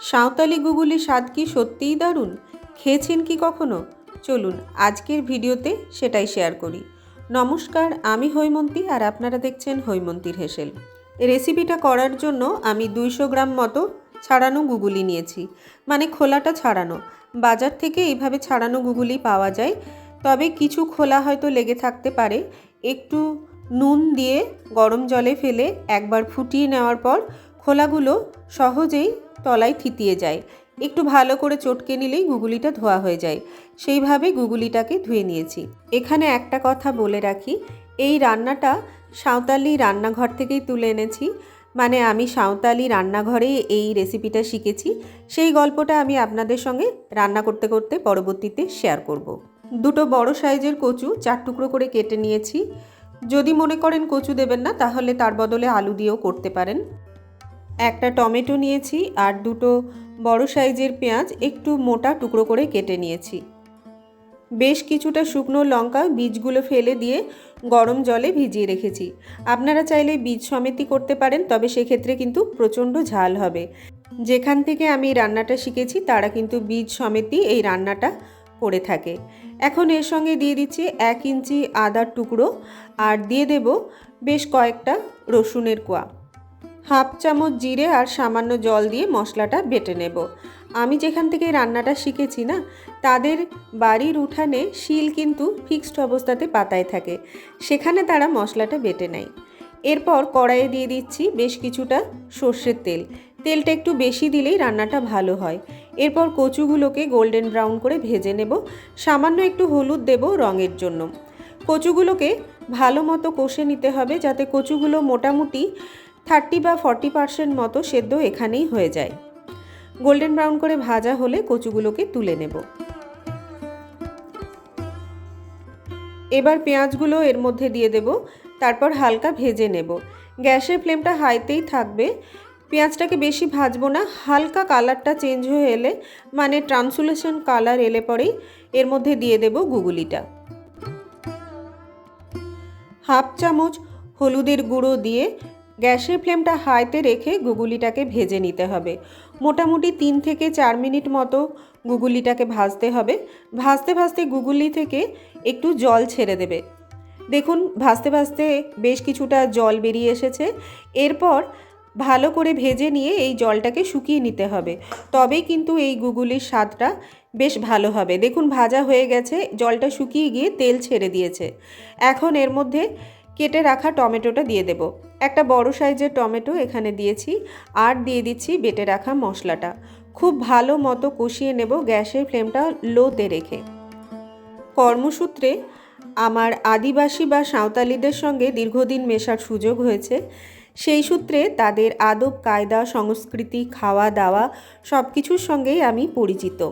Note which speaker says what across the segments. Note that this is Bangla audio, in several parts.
Speaker 1: সাঁওতালি গুগুলি স্বাদ কি সত্যিই দারুণ? খেয়েছেন কি কখনো? চলুন, আজকের ভিডিওতে সেটাই শেয়ার করি। নমস্কার, আমি হৈমন্তী আর আপনারা দেখছেন হৈমন্তীর হেসেল। রেসিপিটা করার জন্য আমি দুইশো গ্রাম মতো ছাড়ানো গুগুলি নিয়েছি। মানে খোলাটা ছাড়ানো। বাজার থেকে এইভাবে ছাড়ানো গুগুলি পাওয়া যায়। তবে কিছু খোলা হয়তো লেগে থাকতে পারে। একটু নুন দিয়ে গরম জলে ফেলে একবার ফুটিয়ে নেওয়ার পর খোলাগুলো সহজেই তলায় থিতিয়ে যায়। একটু ভালো করে চটকে নিলেই গুগুলিটা ধোয়া হয়ে যায়। সেইভাবে গুগুলিটাকে ধুয়ে নিয়েছি। এখানে একটা কথা বলে রাখি, এই রান্নাটা সাঁওতালি রান্নাঘর থেকেই তুলে এনেছি। মানে আমি সাঁওতালি রান্নাঘরে এই রেসিপিটা শিখেছি। সেই গল্পটা আমি আপনাদের সঙ্গে রান্না করতে করতে পরবর্তীতে শেয়ার করব। দুটো বড় সাইজের কচু চার টুকরো করে কেটে নিয়েছি। যদি মনে করেন কচু দেবেন না, তাহলে তার বদলে আলু দিয়েও করতে পারেন। একটা টমেটো নিয়েছি আর দুটো বড় সাইজের পেঁয়াজ একটু মোটা টুকরো করে কেটে নিয়েছি। বেশ কিছুটা শুকনো লঙ্কা বীজগুলো ফেলে দিয়ে গরম জলে ভিজিয়ে রেখেছি। আপনারা চাইলে বীজ সমেতই করতে পারেন, তবে সেক্ষেত্রে কিন্তু প্রচণ্ড ঝাল হবে। যেখান থেকে আমি রান্নাটা শিখেছি, তারা কিন্তু বীজ সমেতই এই রান্নাটা করে থাকে। এখন এর সঙ্গে দিয়ে দিচ্ছি এক ইঞ্চি আদার টুকরো আর দিয়ে দেব বেশ কয়েকটা রসুনের কোয়া। হাফ চামচ জিরে আর সামান্য জল দিয়ে মশলাটা বেটে নেব। আমি যেখান থেকে রান্নাটা শিখেছি না, তাদের বাড়ির উঠানে শিল কিন্তু ফিক্সড অবস্থাতে পাতায় থাকে, সেখানে তারা মশলাটা বেটে নেয়। এরপর কড়াইয়ে দিয়ে দিচ্ছি বেশ কিছুটা সর্ষের তেল। তেলটা একটু বেশি দিলেই রান্নাটা ভালো হয়। এরপর কচুগুলোকে গোল্ডেন ব্রাউন করে ভেজে নেব। সামান্য একটু হলুদ দেব রঙের জন্য। কচুগুলোকে ভালো মতো কষে নিতে হবে যাতে কচুগুলো মোটামুটি থার্টি বা ফর্টি পার্সেন্ট মতো সেদ্ধ এখানেই হয়ে যায়। গোল্ডেন ব্রাউন করে ভাজা হলে কচুগুলোকে তুলে নেব। এবার পেঁয়াজগুলো এর মধ্যে দিয়ে দেব, তারপর হালকা ভেজে নেব। গ্যাসের ফ্লেমটা হাইতেই থাকবে। পেঁয়াজটাকে বেশি ভাজবো না, হালকা কালারটা চেঞ্জ হয়ে এলে মানে ট্রান্সুলেশন কালার এলে পরেই এর মধ্যে দিয়ে দেব গুগুলিটা। হাফ চামচ হলুদের গুঁড়ো দিয়ে গ্যাসের ফ্লেমটা হাইতে রেখে গুগুলিটাকে ভেজে নিতে হবে। মোটামুটি তিন থেকে চার মিনিট মতো গুগুলিটাকে ভাজতে হবে। ভাজতে ভাজতে গুগুলি থেকে একটু জল ছেড়ে দেবে। দেখুন, ভাজতে ভাজতে বেশ কিছুটা জল বেরিয়ে এসেছে। এরপর ভালো করে ভেজে নিয়ে এই জলটাকে শুকিয়ে নিতে হবে। তবেই কিন্তু এই গুগুলির স্বাদটা বেশ ভালো হবে। দেখুন, ভাজা হয়ে গেছে। জলটা শুকিয়ে গিয়ে তেল ছেড়ে দিয়েছে। এখন এর মধ্যে কেটে রাখা টমেটোটা দিয়ে দেব। একটা বড় সাইজের টমেটো এখানে দিয়েছি আর দিয়ে দিচ্ছি বেটে রাখা মশলাটা। খুব ভালো মতো কষিয়ে নেব গ্যাসের ফ্লেমটা লোতে রেখে। কর্মসূত্রে আমার আদিবাসী বা সাঁওতালিদের সঙ্গে দীর্ঘদিন মেশার সুযোগ হয়েছে। সেই সূত্রে তাদের আদব, কায়দা, সংস্কৃতি খাওয়া দাওয়া সব কিছুর সঙ্গেই আমি পরিচিত।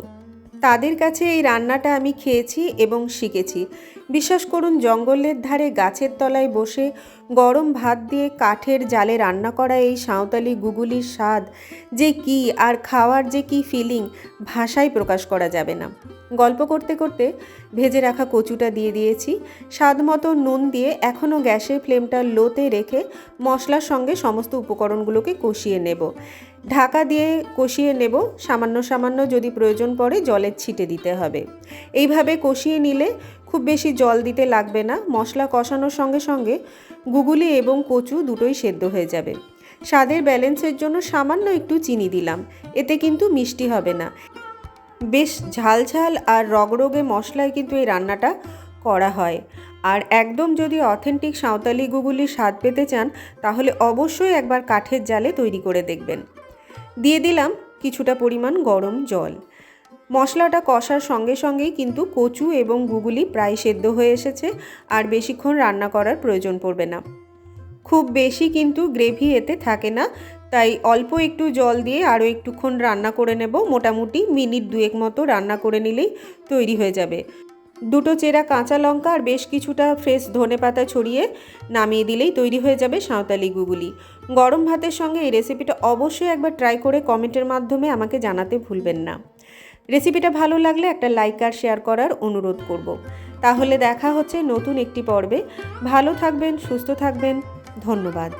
Speaker 1: তাদের কাছে এই রান্নাটা আমি খেয়েছি এবং শিখেছি। বিশ্বাস করুন, জঙ্গলের ধারে গাছের তলায় বসে গরম ভাত দিয়ে কাঠের জালে রান্না করা এই সাঁওতালি গুগুলির স্বাদ, যে কি আর খাওয়ার যে কি ফিলিং ভাষায় প্রকাশ করা যাবে না। গল্প করতে করতে ভেজে রাখা কচুটা দিয়ে দিয়েছি। স্বাদ মতো নুন দিয়ে এখনও গ্যাসের ফ্লেমটা লোতে রেখে মশলার সঙ্গে সমস্ত উপকরণগুলোকে কষিয়ে নেব। ঢাকা দিয়ে কষিয়ে নেব, সামান্য সামান্য যদি প্রয়োজন পড়ে জলের ছিটে দিতে হবে। এইভাবে কষিয়ে নিলে খুব বেশি জল দিতে লাগবে না, মশলা কষানোর সঙ্গে সঙ্গে গুগুলি এবং কচু দুটোই সেদ্ধ হয়ে যাবে। স্বাদের ব্যালেন্সের জন্য সামান্য একটু চিনি দিলাম, এতে কিন্তু মিষ্টি হবে না। বেশ ঝাল ঝাল আর রগরগে মশলায় কিন্তু এই রান্নাটা করা হয়। আর একদম যদি অথেন্টিক সাঁওতালি গুগুলির স্বাদ পেতে চান, তাহলে অবশ্যই একবার কাঠের জালে তৈরি করে দেখবেন। দিয়ে দিলাম কিছুটা পরিমাণ গরম জল। মশলাটা কষার সঙ্গে সঙ্গেই কিন্তু কচু এবং গুগুলি প্রায় সেদ্ধ হয়ে এসেছে, আর বেশিক্ষণ রান্না করার প্রয়োজন পড়বে না। খুব বেশি কিন্তু গ্রেভি এতে থাকে না, তাই অল্প একটু জল দিয়ে আরও একটুক্ষণ রান্না করে নেব। মোটামুটি মিনিট দুয়েক মতো রান্না করে নিলেই তৈরি হয়ে যাবে। দুটো চেরা কাঁচা লঙ্কা আর বেশ কিছুটা ফ্রেশ ধনে পাতা ছড়িয়ে নামিয়ে দিলেই তৈরি হয়ে যাবে সাঁওতালি গুগুলি। গরম ভাতের সঙ্গে এই রেসিপিটা অবশ্যই একবার ট্রাই করে কমেন্টের মাধ্যমে আমাকে জানাতে ভুলবেন না। রেসিপিটা ভালো লাগলে একটা লাইক আর শেয়ার করার অনুরোধ করব। তাহলে দেখা হচ্ছে নতুন একটি পর্বে। ভালো থাকবেন, সুস্থ থাকবেন। ধন্যবাদ।